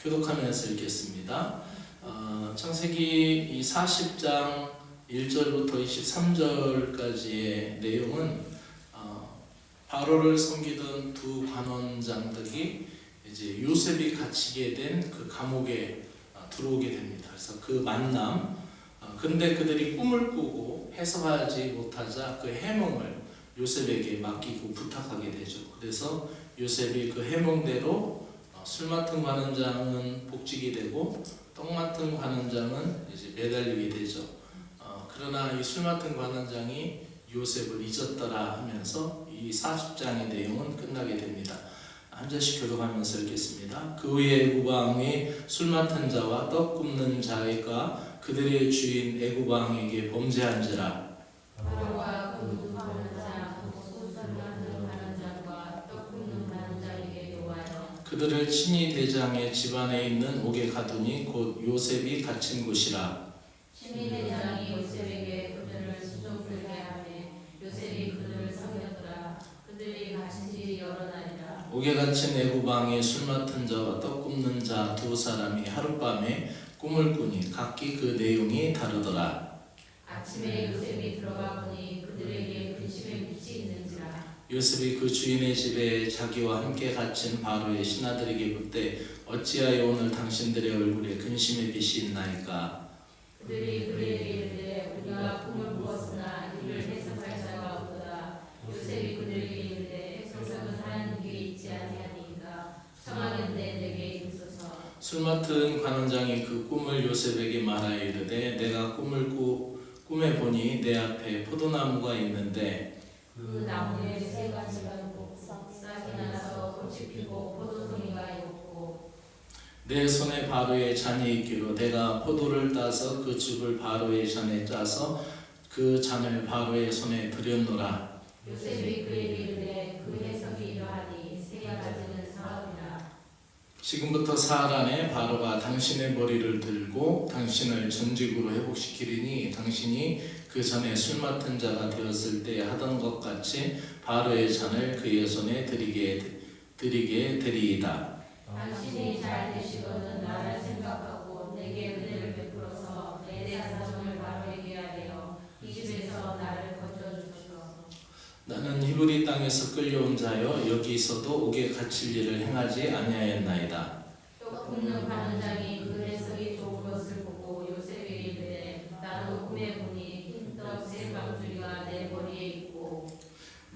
교독하면서 읽겠습니다. 어, 창세기 이 40장 1절부터 23절까지의 내용은 어, 바로를 섬기던 두 관원장들이 이제 요셉이 갇히게 된 그 감옥에 어, 들어오게 됩니다. 그래서 그 만남, 어, 근데 그들이 꿈을 꾸고 해석하지 못하자 그 해몽을 요셉에게 맡기고 부탁하게 되죠. 그래서 요셉이 그 해몽대로 어, 술 맡은 관원장은 복직이 되고 떡 맡은 관원장은 이제 매달리게 되죠. 어, 그러나 이 술 맡은 관원장이 요셉을 잊었더라 하면서 이 40장의 내용은 끝나게 됩니다. 한 절씩 교독하면서 읽겠습니다. 그 후에 애굽왕이 술 맡은 자와 떡 굽는 자가 그들의 주인 애굽왕에게 범죄한지라 그들을 친히 대장의 집안에 있는 옥에 가두니 곧 요셉이 갇힌 곳이라 시민대장이 요셉에게 그들을 수종 들게 하매 요셉이 그들을 섬겼더라. 그들이 갇힌 지 여러 날이라. 옥에 갇힌 애굽왕의 술 맡은 자와 떡 굽는 자 두 사람이 하룻밤에 꿈을 꾸니 각기 그 내용이 다르더라 아침에 요셉이 들어가 보니 그들에게 근심의 빛이 있는지라. 요셉이 그 주인의 집에 자기와 함께 갇힌 바로의 신하들에게 묻되 어찌하여 오늘 당신들의 얼굴에 근심의 빛이 있나이까 그들이 그에게 이르되 우리가 꿈을 꾸었으나 이를 해석할 자가 없도다. 요셉이 그들에게 이르되 해석은 하는 게 있지 아니하니까 청하건대 내게 이르소서. 술 맡은 관원장이 그 꿈을 요셉에게 말하여 이르되 내가 꿈을 꾸 꿈에 보니 내 앞에 포도나무가 있는데 그 나무에 세 가지가 있고 싹이 나서 꽃이 피고 포도송이가 있고 내 손에 바로의 잔이 있기로 내가 포도를 따서 그 즙을 바로의 잔에 짜서 그 잔을 바로의 손에 들였노라. 요셉이 그에게 이르되 그 해석이 이러하니 세 가지는 사업이라. 지금부터 사흘 안에 바로가 당신의 머리를 들고 당신을 전직으로 회복시키리니 당신이 그 전에 술 맡은 자가 되었을 때 하던 것 같이 바로의 잔을 그의 손에 드리게 드리게 되리이다. 당신이 잘 되시거든 나를 생각하고 내게 은혜를 베풀어서 내 사정을 바로에게 하려 이 집에서 나를 건져주소서 나는 히브리 땅에서 끌려온 자여 여기서도 옥에 갇힐 일을 행하지 아니하였나이다. 또 굽는 관원장이 그 해석이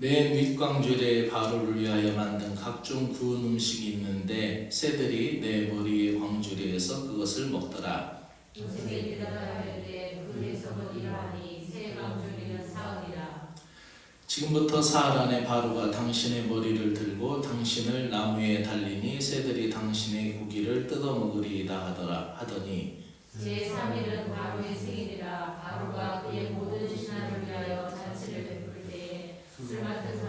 내 밑광줄에 바로를 위하여 만든 각종 구운 음식이 있는데 새들이 내 머리의 광주리에서 그것을 먹더라. 지금부터 사흘 안에 바로가 당신의 머리를 들고 당신을 나무에 달리니 새들이 당신의 고기를 뜯어 먹으리이다 하더라 하더니 제3일은 바로의 생일이라 바로가 그의 모든 신하를 위하여 술 맡은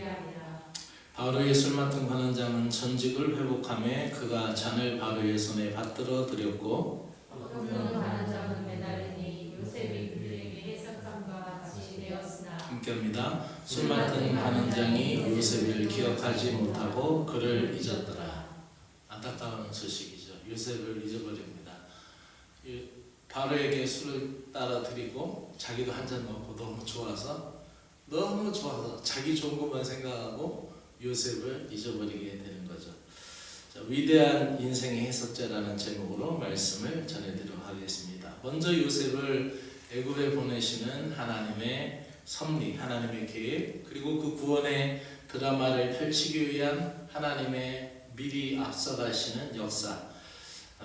하니라 바로의 술 맡은 관원장은 전직을 회복함에 그가 잔을 바로의 손에 받들어 드렸고 떡 굽는 관원장은 매달리니 요셉이 그들에게 해석함과 같이 되었으나 함께합니다. 술 맡은 관원장이 요셉을 기억하지 못하고 그를 잊었더라. 안타까운 소식이죠. 요셉을 잊어버립니다. 이 바로에게 술을 따라 드리고 자기도 한 잔 먹고 너무 좋아서 너무 좋아서 자기 좋은 것만 생각하고 요셉을 잊어버리게 되는 거죠. 자, 위대한 인생의 해석자라는 제목으로 말씀을 전해드리도록 하겠습니다. 먼저 요셉을 애굽에 보내시는 하나님의 섭리, 하나님의 계획, 그리고 그 구원의 드라마를 펼치기 위한 하나님의 미리 앞서가시는 역사.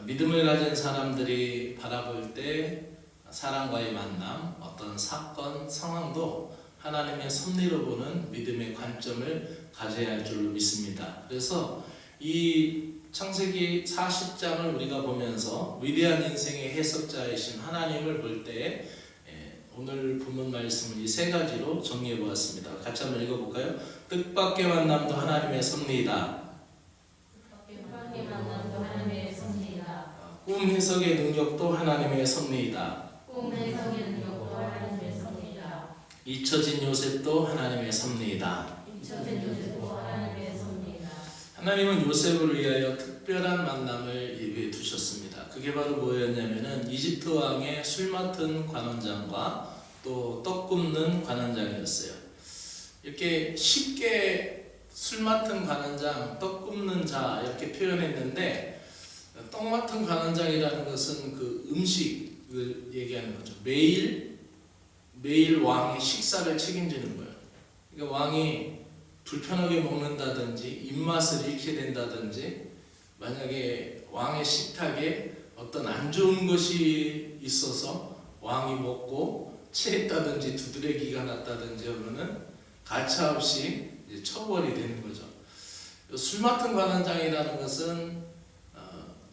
믿음을 가진 사람들이 바라볼 때 사람과의 만남, 어떤 사건, 상황도 하나님의 섭리로 보는 믿음의 관점을 가져야 할 줄로 믿습니다. 그래서 이 창세기 40장을 우리가 보면서 위대한 인생의 해석자이신 하나님을 볼 때 오늘 본문 말씀을 이 세 가지로 정리해 보았습니다. 같이 한번 읽어볼까요? 뜻밖의 만남도 하나님의 섭리이다. 뜻밖의 만남도 하나님의 섭리이다 꿈 해석의 능력도 하나님의 섭리이다. 꿈 해석의 능력도 하나님의 섭리이다 잊혀진 요셉도 하나님의 섭리이다. 잊혀진 요셉도 하나님의 하나님은 요셉을 위하여 특별한 만남을 예비해 두셨습니다. 그게 바로 뭐였냐면은 이집트 왕의 술 맡은 관원장과 또 떡 굽는 관원장이었어요. 이렇게 쉽게 술 맡은 관원장, 떡 굽는 자 이렇게 표현했는데 떡 맡은 관원장이라는 것은 그 음식을 얘기하는 거죠. 매일 매일 왕의 식사를 책임지는 거예요. 그러니까 왕이 불편하게 먹는다든지 입맛을 잃게 된다든지 만약에 왕의 식탁에 어떤 안 좋은 것이 있어서 왕이 먹고 체했다든지 두드러기가 났다든지 하면은 가차없이 처벌이 되는 거죠. 술 맡은 관원장이라는 것은 어,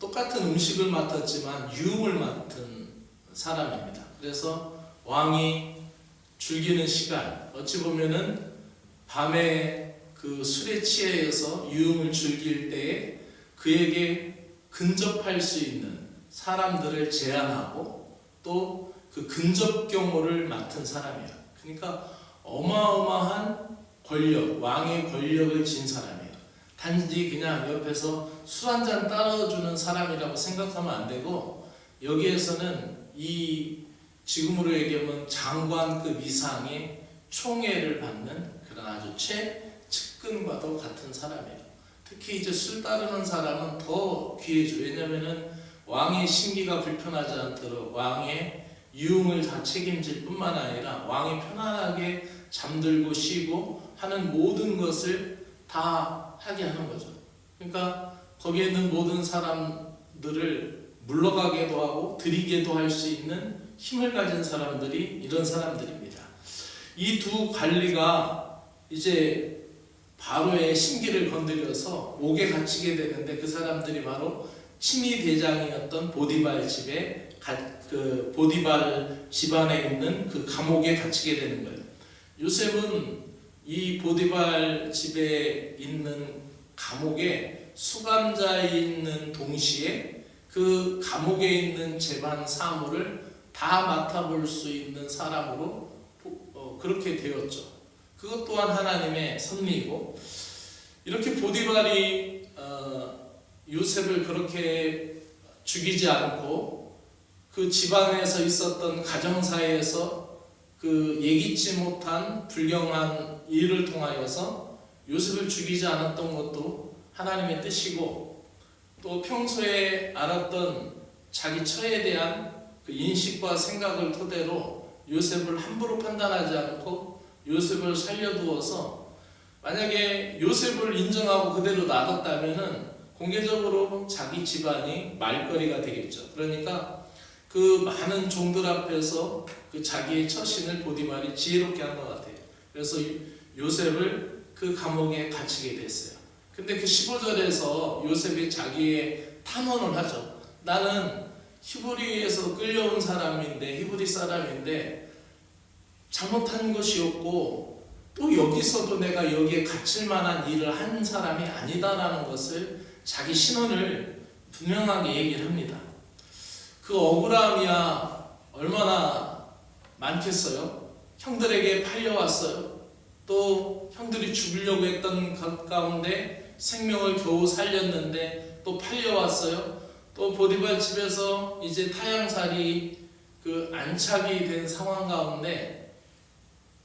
똑같은 음식을 맡았지만 유흥을 맡은 사람입니다. 그래서 왕이 즐기는 시간 어찌 보면은 밤에 그 술에 취해서 유흥을 즐길 때에 그에게 근접할 수 있는 사람들을 제한하고 또 그 근접 경호를 맡은 사람이에요. 그러니까 어마어마한 권력, 왕의 권력을 진 사람이에요. 단지 그냥 옆에서 술 한 잔 따라주는 사람이라고 생각하면 안 되고 여기에서는 이 지금으로 얘기하면 장관급 이상의 총애를 받는 그런 아주 최측근과도 같은 사람이에요. 특히 이제 술 따르는 사람은 더 귀해죠. 왜냐면은 왕의 심기가 불편하지 않도록 왕의 유흥을 다 책임질 뿐만 아니라 왕이 편안하게 잠들고 쉬고 하는 모든 것을 다 하게 하는 거죠. 그러니까 거기에 있는 모든 사람들을 물러가게도 하고 드리게도 할 수 있는 힘을 가진 사람들이 이런 사람들입니다. 이 두 관리가 이제 바로의 심기를 건드려서 옥에 갇히게 되는데 그 사람들이 바로 친위 대장이었던 보디발 집에 가- 그 보디발 집안에 있는 그 감옥에 갇히게 되는 거예요. 요셉은 이 보디발 집에 있는 감옥에 수감자에 있는 동시에 그 감옥에 있는 재반 사무를 다 맡아볼 수 있는 사람으로 어, 그렇게 되었죠. 그것 또한 하나님의 섭리이고 이렇게 보디발이 어, 요셉을 그렇게 죽이지 않고 그 집안에서 있었던 가정사에서 그 예기치 못한 불경한 일을 통하여서 요셉을 죽이지 않았던 것도 하나님의 뜻이고 또 평소에 알았던 자기 처에 대한 그 인식과 생각을 토대로 요셉을 함부로 판단하지 않고 요셉을 살려두어서 만약에 요셉을 인정하고 그대로 놔뒀다면은 공개적으로 자기 집안이 말거리가 되겠죠. 그러니까 그 많은 종들 앞에서 그 자기의 처신을 보디말이 지혜롭게 한 것 같아요. 그래서 요셉을 그 감옥에 갇히게 됐어요. 근데 그 15절에서 요셉이 자기의 탄원을 하죠. 나는 히브리에서 끌려온 사람인데 히브리 사람인데 잘못한 것이었고 또 여기서도 내가 여기에 갇힐 만한 일을 한 사람이 아니다라는 것을 자기 신원을 분명하게 얘기를 합니다. 그 억울함이야 얼마나 많겠어요? 형들에게 팔려왔어요. 또 형들이 죽으려고 했던 가- 가운데 생명을 겨우 살렸는데 또 팔려왔어요. 또 보디발 집에서 이제 타양살이 그 안착이 된 상황 가운데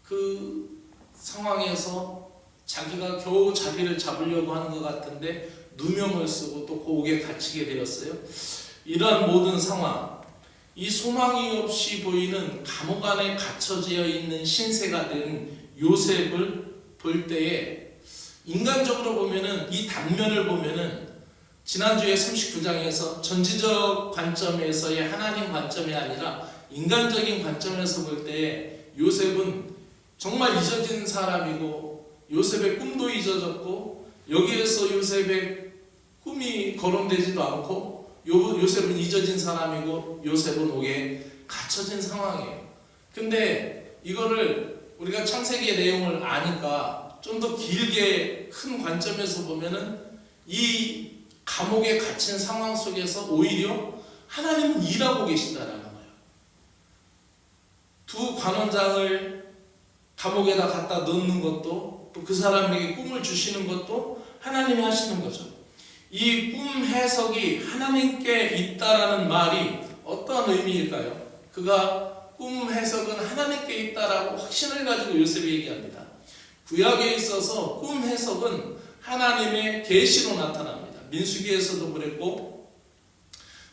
그 상황에서 자기가 겨우 자기를 잡으려고 하는 것 같은데 누명을 쓰고 또 고옥에 갇히게 되었어요. 이러한 모든 상황, 이 소망이 없이 보이는 감옥 안에 갇혀져 있는 신세가 된 요셉을 볼 때에 인간적으로 보면은 이 단면을 보면은 지난주에 39장에서 전지적 관점에서의 하나님 관점이 아니라 인간적인 관점에서 볼 때 요셉은 정말 잊어진 사람이고 요셉의 꿈도 잊어졌고 여기에서 요셉의 꿈이 거론되지도 않고 요, 요셉은 잊어진 사람이고 요셉은 옥에 갇혀진 상황이에요. 근데 이거를 우리가 창세기의 내용을 아니까 좀 더 길게 큰 관점에서 보면은 이 감옥에 갇힌 상황 속에서 오히려 하나님은 일하고 계신다라는 거예요. 두 관원장을 감옥에다 갖다 넣는 것도 또 그 사람에게 꿈을 주시는 것도 하나님이 하시는 거죠. 이 꿈 해석이 하나님께 있다라는 말이 어떤 의미일까요? 그가 꿈 해석은 하나님께 있다라고 확신을 가지고 요셉이 얘기합니다. 구약에 있어서 꿈 해석은 하나님의 계시로 나타납니다. 민수기에서도 그랬고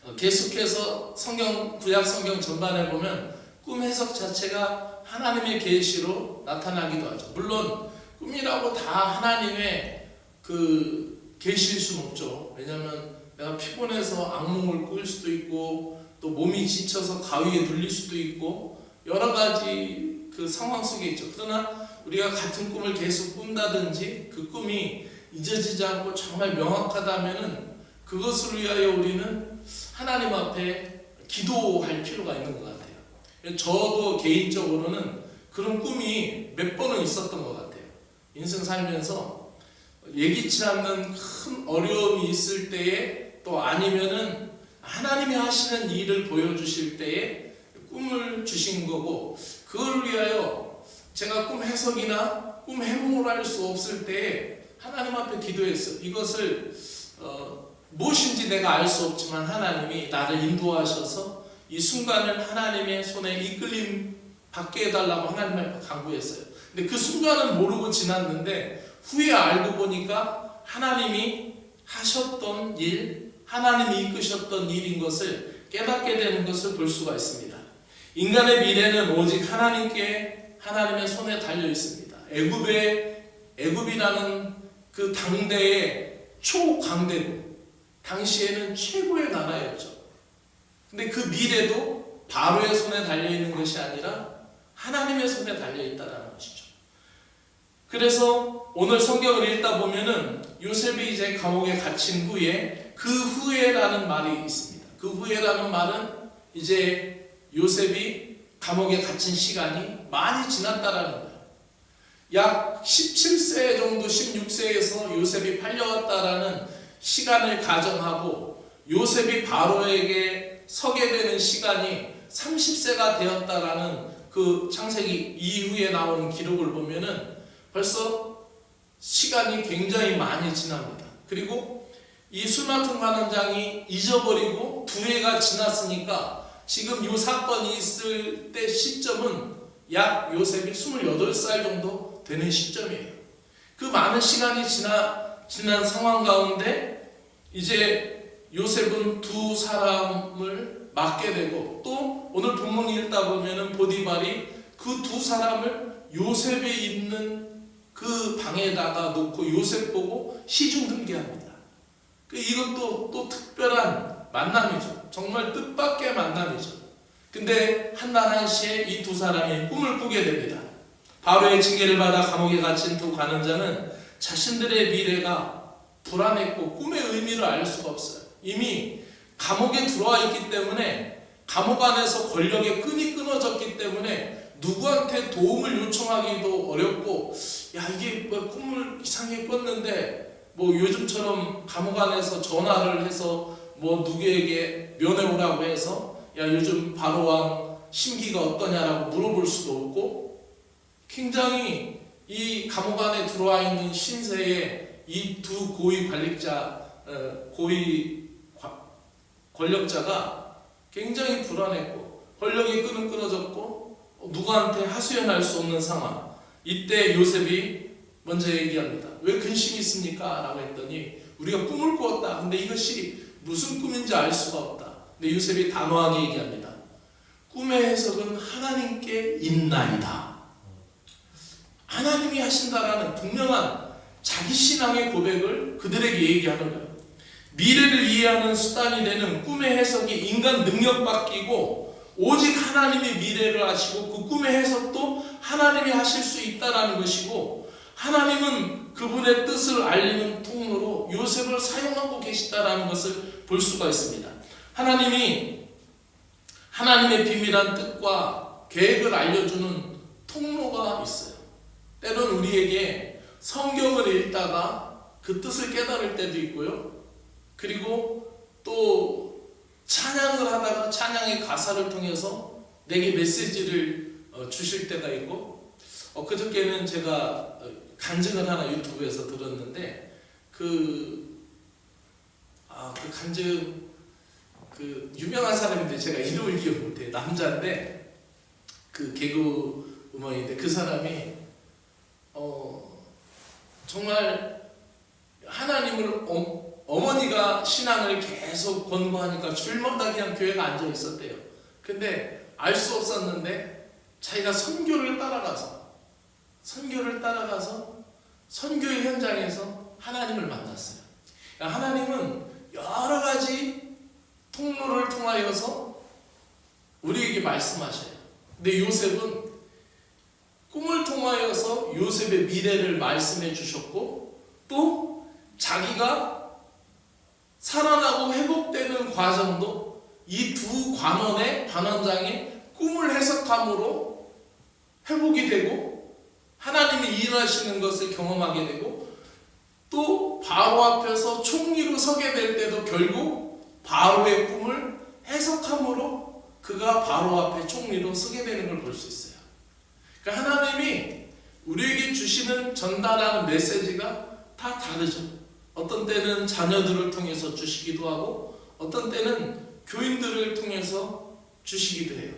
어, 계속해서 성경 구약 성경 전반에 보면 꿈 해석 자체가 하나님의 계시로 나타나기도 하죠. 물론 꿈이라고 다 하나님의 그 계시일 수는 없죠. 왜냐하면 내가 피곤해서 악몽을 꿀 수도 있고 또 몸이 지쳐서 가위에 눌릴 수도 있고 여러 가지 그 상황 속에 있죠. 그러나 우리가 같은 꿈을 계속 꾼다든지 그 꿈이 잊어지지 않고 정말 명확하다면은 그것을 위하여 우리는 하나님 앞에 기도할 필요가 있는 것 같아요. 저도 개인적으로는 그런 꿈이 몇 번은 있었던 것 같아요. 인생 살면서 예기치 않는 큰 어려움이 있을 때에 또 아니면은 하나님이 하시는 일을 보여주실 때에 꿈을 주신 거고 그걸 위하여 제가 꿈 해석이나 꿈 해몽을 할 수 없을 때에 하나님 앞에 기도했어요. 이것을 어, 무엇인지 내가 알 수 없지만 하나님이 나를 인도하셔서 이 순간을 하나님의 손에 이끌림 받게 해달라고 하나님 앞에 간구했어요. 근데 그 순간은 모르고 지났는데 후에 알고 보니까 하나님이 하셨던 일, 하나님이 이끄셨던 일인 것을 깨닫게 되는 것을 볼 수가 있습니다. 인간의 미래는 오직 하나님께 하나님의 손에 달려 있습니다. 애굽의 애굽이라는 그 당대의 초강대국, 당시에는 최고의 나라였죠. 근데 그 미래도 바로의 손에 달려 있는 것이 아니라 하나님의 손에 달려 있다라는 것이죠. 그래서 오늘 성경을 읽다 보면은 요셉이 이제 감옥에 갇힌 후에 그 후에라는 말이 있습니다. 그 후에라는 말은 이제 요셉이 감옥에 갇힌 시간이 많이 지났다라는 거예요. 약 17세 정도 16세에서 요셉이 팔려왔다라는 시간을 가정하고 요셉이 바로에게 서게 되는 시간이 30세가 되었다라는 그 창세기 이후에 나오는 기록을 보면은 벌써 시간이 굉장히 많이 지납니다. 그리고 이 술 맡은 관원장이 잊어버리고 두 해가 지났으니까 지금 이 사건이 있을 때 시점은 약 요셉이 28살 정도 되는 시점이에요. 그 많은 시간이 지나, 지난 상황 가운데 이제 요셉은 두 사람을 맡게 되고 또 오늘 본문 읽다 보면은 보디발이 그 두 사람을 요셉이 있는 그 방에다가 놓고 요셉 보고 시중 들게 합니다. 그 이것도 또 특별한 만남이죠. 정말 뜻밖의 만남이죠. 근데 한날 한시에 이 두 사람이 꿈을 꾸게 됩니다. 바로의 징계를 받아 감옥에 갇힌 두 관원자는 자신들의 미래가 불안했고 꿈의 의미를 알 수가 없어요. 이미 감옥에 들어와 있기 때문에 감옥 안에서 권력의 끈이 끊어졌기 때문에 누구한테 도움을 요청하기도 어렵고 야 이게 뭐 꿈을 이상하게 꿨는데 뭐 요즘처럼 감옥 안에서 전화를 해서 뭐 누구에게 면회 오라고 해서 야 요즘 바로왕 심기가 어떠냐라고 물어볼 수도 없고 굉장히 이 감옥 안에 들어와 있는 신세의 이두 고위 관리자 어, 고위 과- 권력자가 굉장히 불안했고 권력이 끊어졌고 누구한테 하소연할 수 없는 상황. 이때 요셉이 먼저 얘기합니다. 왜 근심이 있습니까? 라고 했더니 우리가 꿈을 꾸었다. 근데 이것이 무슨 꿈인지 알 수가 없다. 근데 요셉이 단호하게 얘기합니다. 꿈의 해석은 하나님께 있나이다. 하나님이 하신다라는 분명한 자기 신앙의 고백을 그들에게 얘기하는 거예요. 미래를 이해하는 수단이 되는 꿈의 해석이 인간 능력 바뀌고 오직 하나님이 미래를 하시고 그 꿈의 해석도 하나님이 하실 수 있다라는 것이고 하나님은 그분의 뜻을 알리는 통로로 요셉을 사용하고 계시다라는 것을 볼 수가 있습니다. 하나님이 하나님의 비밀한 뜻과 계획을 알려주는 통로가 있어요. 때로는 우리에게 성경을 읽다가 그 뜻을 깨달을 때도 있고요. 그리고 또 찬양을 하다가 찬양의 가사를 통해서 내게 메시지를 어, 주실 때가 있고 어, 그저께는 제가 어, 간증을 하나 유튜브에서 들었는데 그, 아, 그 간증, 그, 유명한 사람인데 제가 이름을 기억 못해요. 남자인데, 그 개그 우먼인데 그 사람이, 어, 정말 하나님을 어, 어머니가 신앙을 계속 권고하니까 줄마다 그냥 교회가 앉아 있었대요. 근데 알 수 없었는데 자기가 선교를 따라가서 선교를 따라가서 선교의 현장에서 하나님을 만났어요. 그러니까 하나님은 여러 가지 통로를 통하여서 우리에게 말씀하셔요. 근데 요셉은 꿈을 통하여서 요셉의 미래를 말씀해 주셨고 또 자기가 살아나고 회복되는 과정도 이 두 관원의 관원장의 꿈을 해석함으로 회복이 되고 하나님이 일하시는 것을 경험하게 되고 또 바로 앞에서 총리로 서게 될 때도 결국 바로의 꿈을 해석함으로 그가 바로 앞에 총리로 서게 되는 걸 볼 수 있어요. 그러니까 하나님이 우리에게 주시는 전달하는 메시지가 다 다르죠. 어떤 때는 자녀들을 통해서 주시기도 하고 어떤 때는 교인들을 통해서 주시기도 해요.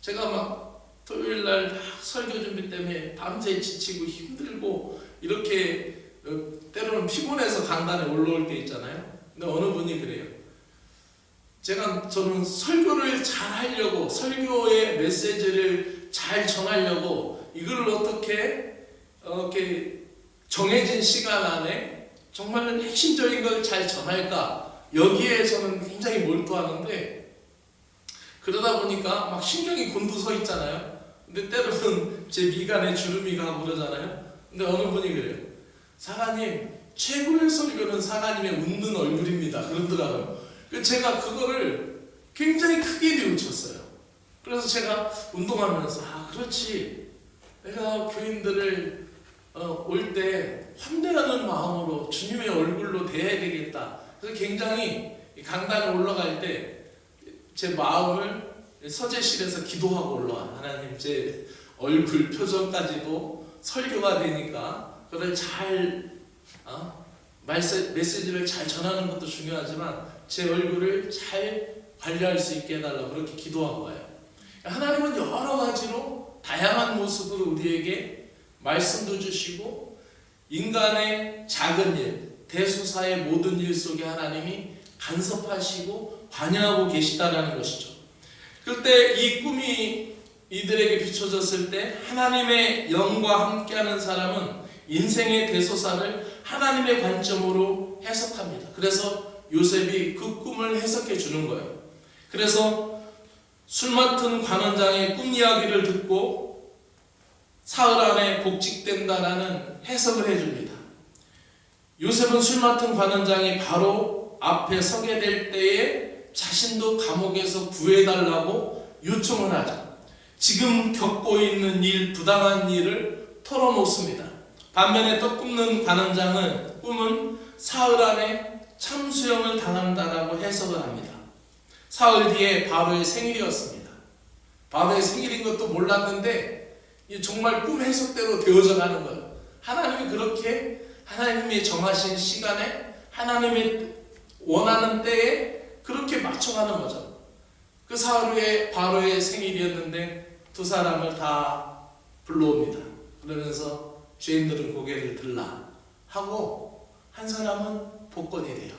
제가 막 토요일 날막 설교 준비 때문에 밤새 지치고 힘들고 이렇게 어, 때로는 피곤해서 강단에 올라올 때 있잖아요. 근데 어느 분이 그래요. 제가 저는 설교를 잘 하려고 설교의 메시지를 잘 전하려고 이걸 어떻게 어, 이렇게 정해진 시간 안에 정말 핵심적인 걸 잘 전할까 여기에 저는 굉장히 몰두하는데 그러다 보니까 막 신경이 곤두서 있잖아요. 근데 때로는 제 미간에 주름이 가고 그러잖아요. 근데 어느 분이 그래요. 사가님 최고의 설교는 사가님의 웃는 얼굴입니다. 그러더라고요. 제가 그거를 굉장히 크게 뉘우쳤어요. 그래서 제가 운동하면서 아 그렇지 내가 교인들을 어, 올때 환대하는 마음으로 주님의 얼굴로 대해야 되겠다. 그래서 굉장히 이 강단에 올라갈 때 제 마음을 서재실에서 기도하고 올라와 하나님 제 얼굴 표정까지도 설교가 되니까 그걸 잘 어? 말세, 메시지를 잘 전하는 것도 중요하지만 제 얼굴을 잘 관리할 수 있게 해달라고 그렇게 기도하고 와요. 하나님은 여러 가지로 다양한 모습으로 우리에게 말씀도 주시고 인간의 작은 일, 대수사의 모든 일 속에 하나님이 간섭하시고 관여하고 계시다라는 것이죠. 그때 이 꿈이 이들에게 비춰졌을 때 하나님의 영과 함께하는 사람은 인생의 대소사를 하나님의 관점으로 해석합니다. 그래서 요셉이 그 꿈을 해석해 주는 거예요. 그래서 술 맡은 관원장의 꿈 이야기를 듣고 사흘 안에 복직된다라는 해석을 해줍니다. 요셉은 술 맡은 관원장이 바로 앞에 서게 될 때에 자신도 감옥에서 구해달라고 요청을 하죠. 지금 겪고 있는 일, 부당한 일을 털어놓습니다. 반면에 떡 굽는 관원장은 꿈은 사흘 안에 참수형을 당한다라고 해석을 합니다. 사흘 뒤에 바로의 생일이었습니다. 바로의 생일인 것도 몰랐는데 정말 꿈 해석대로 되어져 가는 거예요. 하나님이 그렇게 하나님이 정하신 시간에 하나님이 원하는 때에 그렇게 맞춰가는 거죠. 그 후에 바로의 생일이었는데 두 사람을 다 불러옵니다. 그러면서 죄인들은 고개를 들라 하고 한 사람은 복권이 돼요.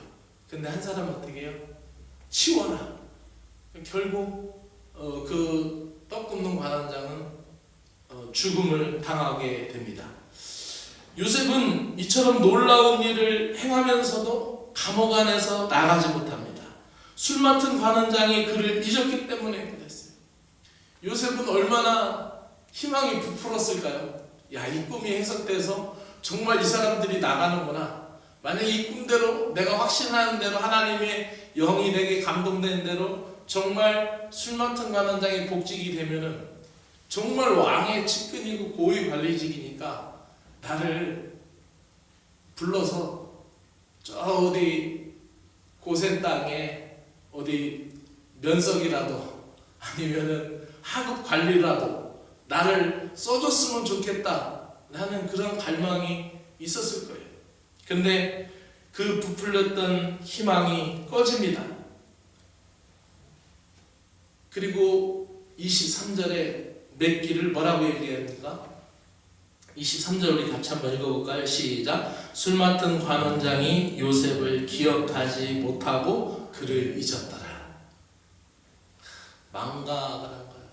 근데 한 사람은 어떻게 해요? 치워라. 결국 어, 그떡 굽는 관원장은 어, 죽음을 당하게 됩니다. 요셉은 이처럼 놀라운 일을 행하면서도 감옥 안에서 나가지 못합니다. 술 맡은 관원장이 그를 잊었기 때문에 그랬어요. 요셉은 얼마나 희망이 부풀었을까요? 야, 이 꿈이 해석돼서 정말 이 사람들이 나가는구나. 만약 이 꿈대로 내가 확신하는 대로 하나님의 영이 내게 감동된 대로 정말 술 맡은 관원장이 복직이 되면은 정말 왕의 측근이고 고위 관리직이니까 나를 불러서 저 어디 고센 땅에 어디 면석이라도 아니면은 하급 관리라도 나를 써줬으면 좋겠다 라는 그런 갈망이 있었을 거예요. 근데 그 부풀렸던 희망이 꺼집니다. 그리고 23절에 맺기를 뭐라고 얘기합니까? 23절 우리 같이 한번 읽어볼까요? 시작. 술 맡은 관원장이 요셉을 기억하지 못하고 그를 잊었더라. 망각을 한 거예요.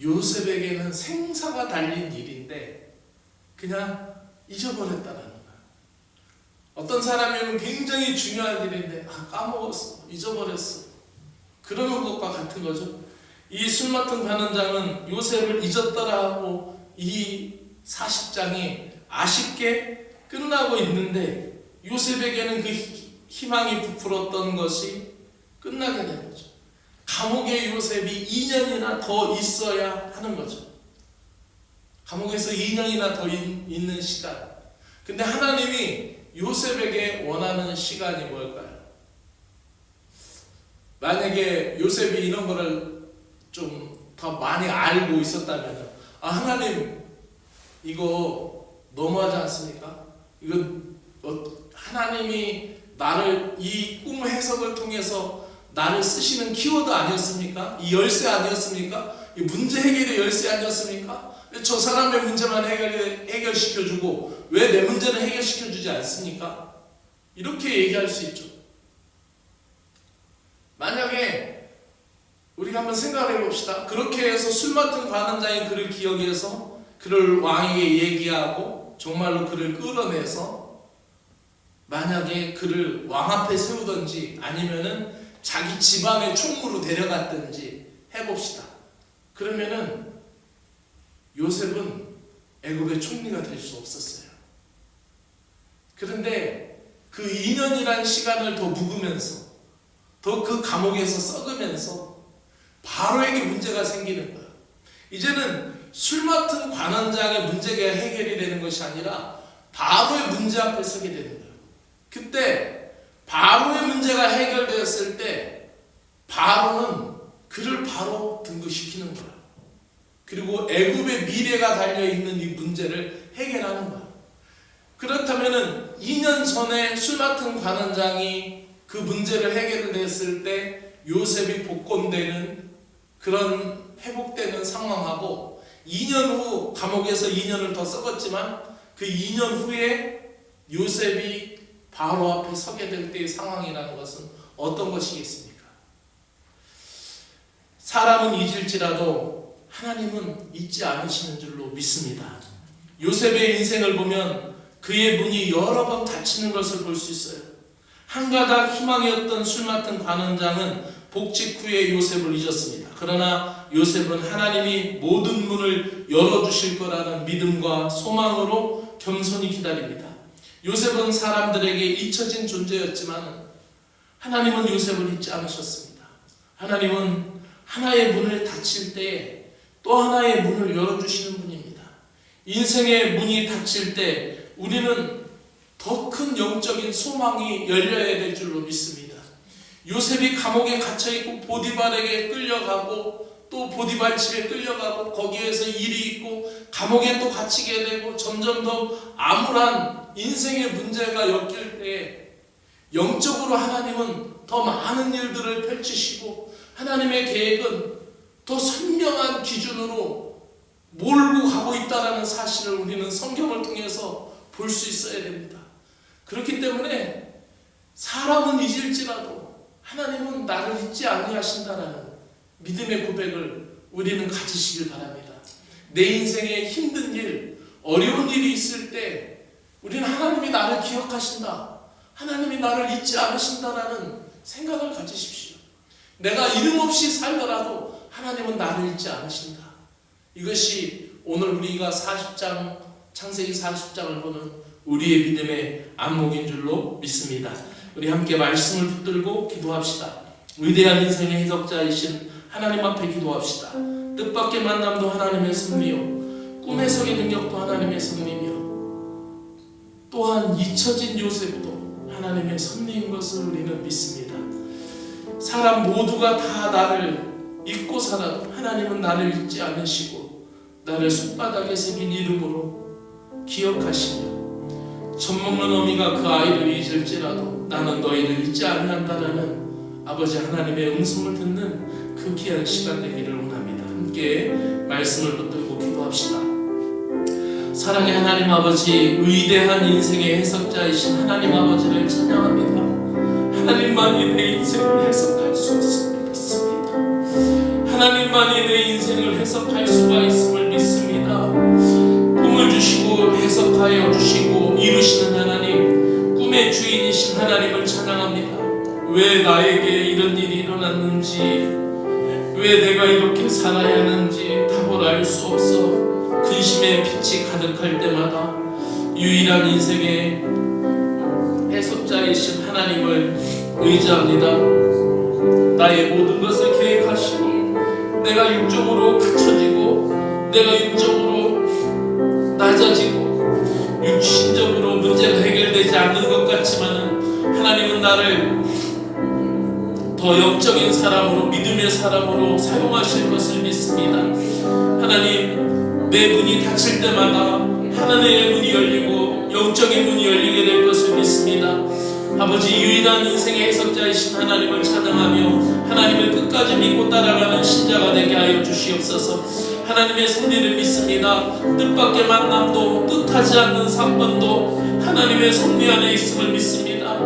요셉에게는 생사가 달린 일인데 그냥 잊어버렸다는 거예요. 어떤 사람이면 굉장히 중요한 일인데 아 까먹었어, 잊어버렸어. 그러는 것과 같은 거죠. 이 술 맡은 관원장은 요셉을 잊었더라 하고 이 40장이 아쉽게 끝나고 있는데 요셉에게는 그 희- 희망이 부풀었던 것이 끝나게 된 거죠. 감옥에 요셉이 2년이나 더 있어야 하는 거죠. 감옥에서 2년이나 더 있- 있는 시간. 근데 하나님이 요셉에게 원하는 시간이 뭘까요? 만약에 요셉이 이런 거를 좀 더 많이 알고 있었다면 아 하나님 이거 너무하지 않습니까? 이거 어, 하나님이 나를 이 꿈 해석을 통해서 나를 쓰시는 키워드 아니었습니까? 이 열쇠 아니었습니까? 이 문제 해결의 열쇠 아니었습니까? 저 사람의 문제만 해결, 해결시켜주고 왜 내 문제는 해결시켜주지 않습니까? 이렇게 얘기할 수 있죠. 만약에 우리가 한번 생각을 해봅시다. 그렇게 해서 술 맡은 관원장이 그를 기억해서 그를 왕에게 얘기하고 정말로 그를 끌어내서 만약에 그를 왕 앞에 세우든지 아니면은 자기 집안의 총무로 데려갔든지 해봅시다. 그러면은 요셉은 애굽의 총리가 될 수 없었어요. 그런데 그 2년이란 시간을 더 묵으면서 더 그 감옥에서 썩으면서 바로에게 문제가 생기는 거예요. 이제는 술 맡은 관원장의 문제가 해결이 되는 것이 아니라 바로의 문제 앞에 서게 되는 거예 요. 그때 바로의 문제가 해결되었을 때 바로는 그를 바로 등극시키는 거예요. 그리고 애굽의 미래가 달려 있는 이 문제를 해결하는 거예요. 그렇다면은 2년 전에 술 맡은 관원장이 그 문제를 해결했을 때 요셉이 복권되는 그런 회복되는 상황하고 2년 후 감옥에서 2년을 더 썩었지만 그 2년 후에 요셉이 바로 앞에 서게 될 때의 상황이라는 것은 어떤 것이겠습니까? 사람은 잊을지라도 하나님은 잊지 않으시는 줄로 믿습니다. 요셉의 인생을 보면 그의 문이 여러 번 닫히는 것을 볼 수 있어요. 한 가닥 희망이었던 술 맡은 관원장은 복직 후에 요셉을 잊었습니다. 그러나 요셉은 하나님이 모든 문을 열어주실 거라는 믿음과 소망으로 겸손히 기다립니다. 요셉은 사람들에게 잊혀진 존재였지만 하나님은 요셉을 잊지 않으셨습니다. 하나님은 하나의 문을 닫힐 때또 하나의 문을 열어주시는 분입니다. 인생의 문이 닫힐 때 우리는 더 큰 영적인 소망이 열려야 될 줄로 믿습니다. 요셉이 감옥에 갇혀 있고 보디발에게 끌려가고 또 보디발 집에 끌려가고 거기에서 일이 있고 감옥에 또 갇히게 되고 점점 더 암울한 인생의 문제가 엮일 때 영적으로 하나님은 더 많은 일들을 펼치시고 하나님의 계획은 더 선명한 기준으로 몰고 가고 있다라는 사실을 우리는 성경을 통해서 볼 수 있어야 됩니다. 그렇기 때문에 사람은 잊을지라도 하나님은 나를 잊지 아니하신다라는 믿음의 고백을 우리는 가지시길 바랍니다. 내 인생에 힘든 일, 어려운 일이 있을 때 우리는 하나님이 나를 기억하신다. 하나님이 나를 잊지 않으신다라는 생각을 가지십시오. 내가 이름 없이 살더라도 하나님은 나를 잊지 않으신다. 이것이 오늘 우리가 40장 창세기 40장을 보는 우리의 믿음의 안목인 줄로 믿습니다. 우리 함께 말씀을 붙들고 기도합시다. 위대한 인생의 해석자이신 하나님 앞에 기도합시다. 뜻밖의 만남도 하나님의 섭리요, 꿈의 속의 능력도 하나님의 섭리며, 또한 잊혀진 요셉도 하나님의 섭리인 것을 우리는 믿습니다. 사람 모두가 다 나를 잊고 살아도 하나님은 나를 잊지 않으시고 나를 손바닥에 새긴 이름으로 기억하시며 젖 먹는 어미가 그 아이를 잊을지라도 나는 너희를 잊지 아니한다라는 아버지 하나님의 음성을 듣는 그 귀한 시간 되기를 원합니다. 함께 말씀을 붙들고 기도합시다. 사랑의 하나님 아버지, 위대한 인생의 해석자이신 하나님 아버지를 찬양합니다. 하나님만이 내 인생을 해석할 수 있음을 믿습니다. 하나님만이 내 인생을 해석할 수가 있음을 믿습니다. 꿈을 주시고 해석하여 주시고 이루시는 하나님, 꿈의 주인이신 하나님을 찬양합니다. 왜 나에게 이런 일이 일어났는지, 왜 내가 이렇게 살아야 하는지 답을 알 수 없어 근심의 빛이 가득할 때마다 유일한 인생의 해석자이신 하나님을 의지합니다. 나의 모든 것을 계획하시고 내가 육적으로 갖춰지고 내가 육적으로 낮아지고 육신적으로 문제가 해결되지 않는 것 같지만은 하나님은 나를 더 영적인 사람으로 믿음의 사람으로 사용하실 것을 믿습니다. 하나님 내 문이 닫힐 때마다 하나님의 문이 열리고 영적인 문이 열리게 될 것을 믿습니다. 아버지 유일한 인생의 해석자이신 하나님을 찬양하며 하나님을 끝까지 믿고 따라가는 신자가 되게 하여 주시옵소서. 하나님의 섭리를 믿습니다. 뜻밖의 만남도 뜻하지 않는 사건도 하나님의 섭리 안에 있음을 믿습니다.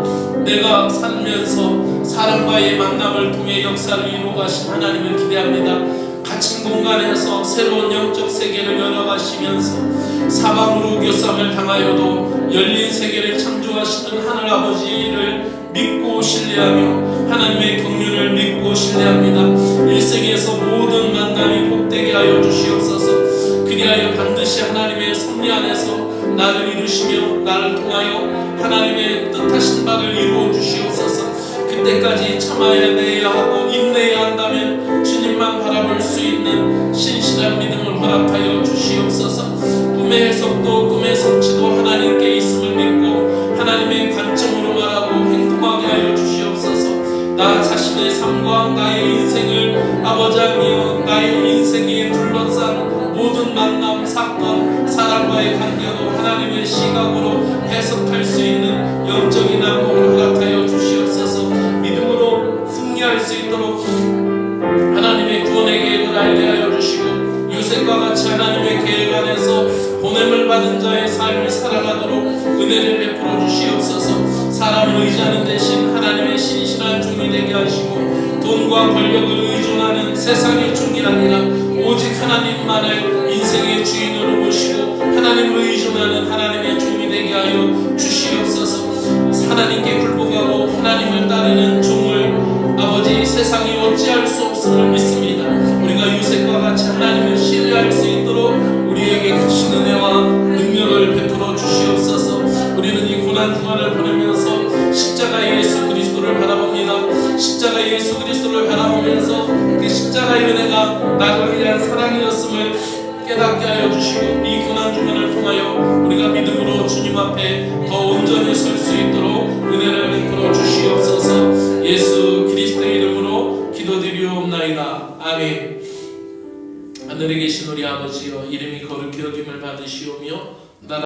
내가 살면서 사람과의 만남을 통해 역사를 이루어 가신 하나님을 기대합니다. 갇힌 공간에서 새로운 영적 세계를 열어가시면서 사방으로 우겨쌈을 당하여도 열린 세계를 창조하시는 하늘 아버지를 믿고 신뢰하며 하나님의 경륜을 믿고 신뢰합니다. 일생에서 모든 만남이 복되게 하여 주시옵소서. 그리하여 반드시 하나님의 섭리 안에서 나를 이루시며 나를 통하여 하나님의 뜻하신 바를 이루어 주시옵소서. 그때까지 참아야 내야 하고 인내해야 한다면 수 있는 신실한 믿음을 허락하여 주시옵소서. 꿈의 해석도 꿈의 성취도 하나님께 있음을 믿고 하나님의 관점으로 말하고 행동하게 하여 주시옵소서. 나 자신의 삶과 나의 인생을 아버지 하며 나의 인생에 둘러싼 모든 만남, 사건, 사람과의 관계도 하나님의 시각으로 해석할 수 있는 영적인 안목을 허락하여 주시옵소서. 믿음으로 승리할 수 있도록 알게 하여 주시고 요셉과 같이 하나님의 계획 안에서 보냄을 받은 자의 삶을 살아가도록 은혜를 베풀어 주시옵소서 사람을 의지하는 대신 하나님의 신실한 종이 되게 하시고 돈과 권력을 의존하는 세상의 종이 아니라 오직 하나님만을 인생의 주인으로 모시고 하나님을 의존하는 하나님의 종이 되게 하여 주시옵소서 하나님께 굴복하고 하나님을 따르는 종을 아버지 세상이 어찌할 수 없음을 믿습니다. 같이 하나님을 신뢰할 수 있도록 우리에게 크신 은혜와 능력을 베풀어 주시옵소서. 우리는 이 고난 주간을 보내면서 십자가 예수 그리스도를 바라봅니다. 십자가 예수 그리스도를 바라보면서 그 십자가의 은혜가 나를 위한 사랑이었음을 깨닫게 하여 주시고 이 고난 주간을 통하여 우리가 믿음으로 주님 앞에 더 온전히 설 수 있도록 은혜를 베풀어 주시옵소서 예수 그리스도의 이름으로 기도드리옵나이다 아멘 하늘에 계신 우리 아버지여 이름이 거룩히 여김을 받으시오며